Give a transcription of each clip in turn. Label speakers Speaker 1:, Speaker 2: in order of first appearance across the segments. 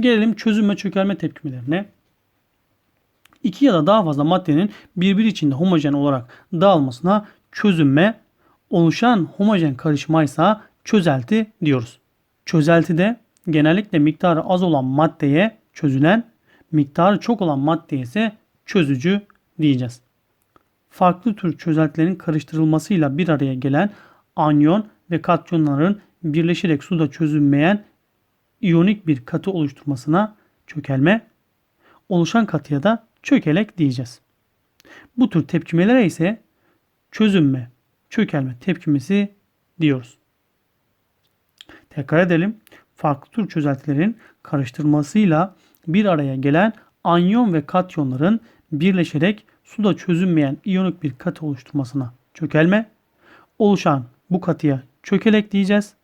Speaker 1: Gelelim çözünme çökelme tepkimelerine. İki ya da daha fazla maddenin birbiri içinde homojen olarak dağılmasına çözünme, oluşan homojen karışmaysa çözelti diyoruz. Çözeltide genellikle miktarı az olan maddeye çözülen, miktarı çok olan maddeye ise çözücü diyeceğiz. Farklı tür çözeltilerin karıştırılmasıyla bir araya gelen anyon ve katyonların birleşerek suda çözünmeyen iyonik bir katı oluşturmasına çökelme, oluşan katıya da çökelek diyeceğiz. Bu tür tepkimelere ise çözünme, çökelme tepkimesi diyoruz. Tekrar edelim. Farklı tür çözeltilerin karıştırmasıyla bir araya gelen anyon ve katyonların birleşerek suda çözünmeyen iyonik bir katı oluşturmasına çökelme, oluşan bu katıya çökelek diyeceğiz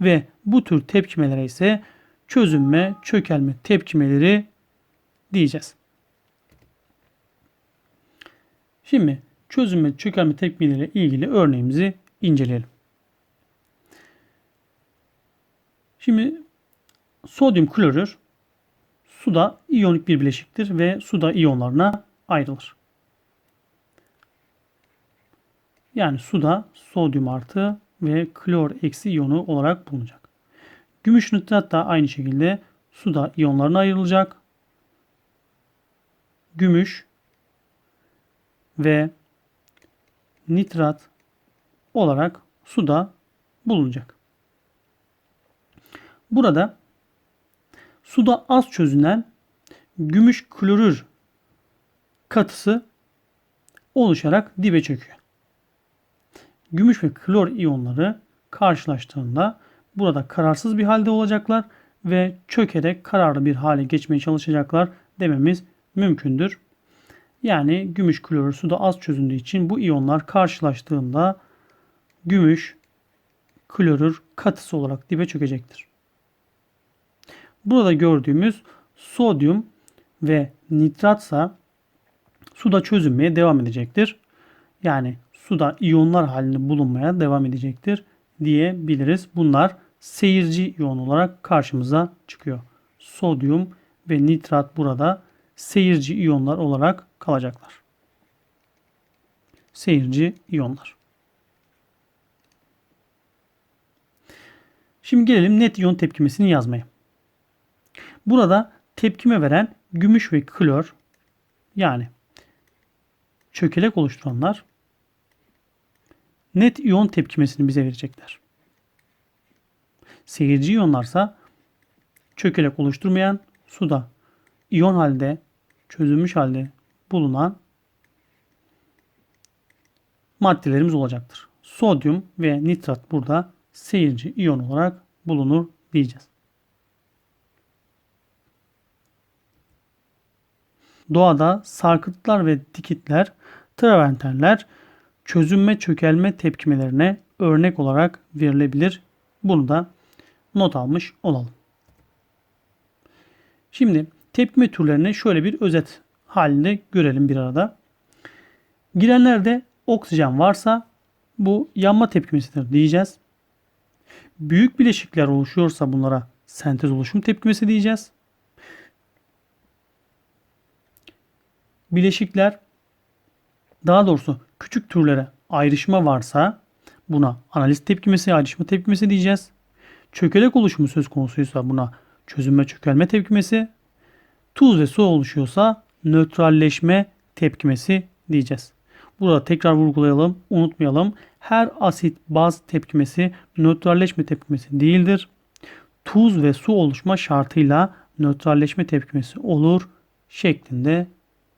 Speaker 1: ve bu tür tepkimelere ise çözünme, çökelme tepkimeleri diyeceğiz. Şimdi çözünme, çökelme tepkimeleriyle ilgili örneğimizi inceleyelim. Şimdi sodyum klorür suda iyonik bir bileşiktir ve suda iyonlarına ayrılır. Yani suda sodyum artı ve klor eksi iyonu olarak bulunacak. Gümüş nitrat da aynı şekilde suda iyonlarına ayrılacak. Gümüş ve nitrat olarak suda bulunacak. Burada suda az çözünen gümüş klorür katısı oluşarak dibe çöküyor. Gümüş ve klor iyonları karşılaştığında burada kararsız bir halde olacaklar ve çökerek kararlı bir hale geçmeye çalışacaklar dememiz mümkündür. Yani gümüş klorür suda az çözündüğü için bu iyonlar karşılaştığında gümüş klorür katısı olarak dibe çökecektir. Burada gördüğümüz sodyum ve nitratsa suda çözünmeye devam edecektir. Yani suda iyonlar halinde bulunmaya devam edecektir diyebiliriz. Bunlar seyirci iyon olarak karşımıza çıkıyor. Sodyum ve nitrat burada seyirci iyonlar olarak kalacaklar. Seyirci iyonlar. Şimdi gelelim net iyon tepkimesini yazmaya. Burada tepkime veren gümüş ve klor yani çökelek oluşturanlar net iyon tepkimesini bize verecekler. Seyirci iyonlarsa çökelek oluşturmayan suda iyon halde çözülmüş halde bulunan maddelerimiz olacaktır. Sodyum ve nitrat burada seyirci iyon olarak bulunur diyeceğiz. Doğada sarkıtlar ve dikitler, travertenler çözünme çökelme tepkimelerine örnek olarak verilebilir. Bunu da not almış olalım. Şimdi tepkime türlerini şöyle bir özet halinde görelim bir arada. Girenlerde oksijen varsa bu yanma tepkimesidir diyeceğiz. Büyük bileşikler oluşuyorsa bunlara sentez oluşum tepkimesi diyeceğiz. Bileşikler daha doğrusu küçük türlere ayrışma varsa buna analiz tepkimesi, ayrışma tepkimesi diyeceğiz. Çökelek oluşumu söz konusuysa buna çözünme çökelme tepkimesi. Tuz ve su oluşuyorsa nötralleşme tepkimesi diyeceğiz. Burada tekrar vurgulayalım, unutmayalım. Her asit baz tepkimesi nötralleşme tepkimesi değildir. Tuz ve su oluşma şartıyla nötralleşme tepkimesi olur şeklinde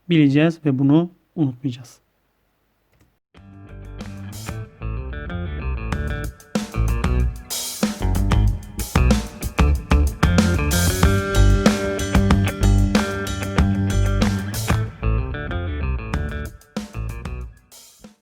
Speaker 1: bileceğiz ve bunu unutmayacağız.